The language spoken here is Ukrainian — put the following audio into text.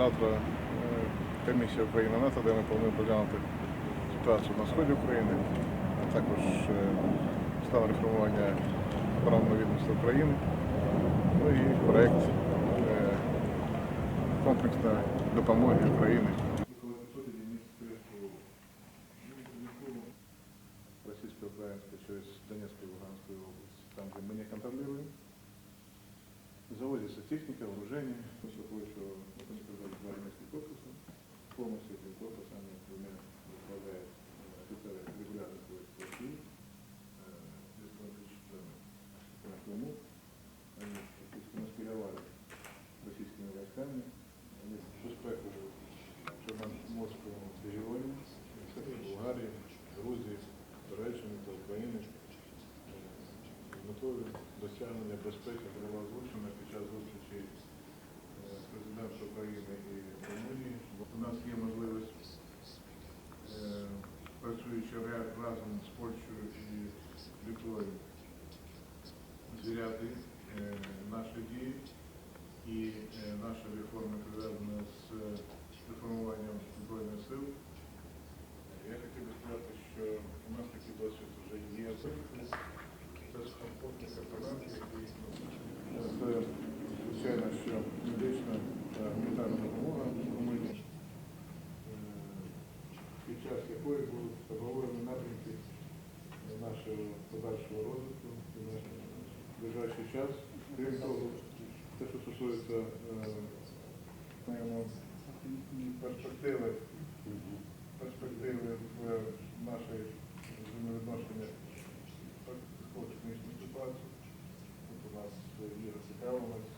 завтра е, комісія Україна НАТО, де ми плануємо розглянути ситуацію на сході України, а також е, стан реформування оборонного відомства України, ну і проєкт е, комплексної допомоги Україні. Российско-украинской через Донецкую и Луганскую область, техника, вооружение, после того, что, как мы сказали, два армейских корпуса, полностью этими корпусами двумя возглавляет э, офицеры регулярных войск России, э, без конфликта на Крыму. Они фактически маскировали российскими войсками, они безпекову Чорноморському регіоні, Болгарії, Грузії, Туреччини та України е, з метою досягнення безпеки було працюючи разом з Польщею і Литвою, звіряти е, наші дії і е, наші реформи пов'язані з е, реформуванням Збройних сил. Я хотів би сказати, що у нас такий досвід вже є. Комфортний компонент, який ну, звичайно, що медична та гуманітарна допомога Румунії, е, під час якої будуть обговорені напрямки нашого подальшого розвитку і на ближайший час. Крім того, те, що стосується е, перспективи, перспективи в нашій взаємовідношенні технічну ситуацію. Тут у нас є зацікавленість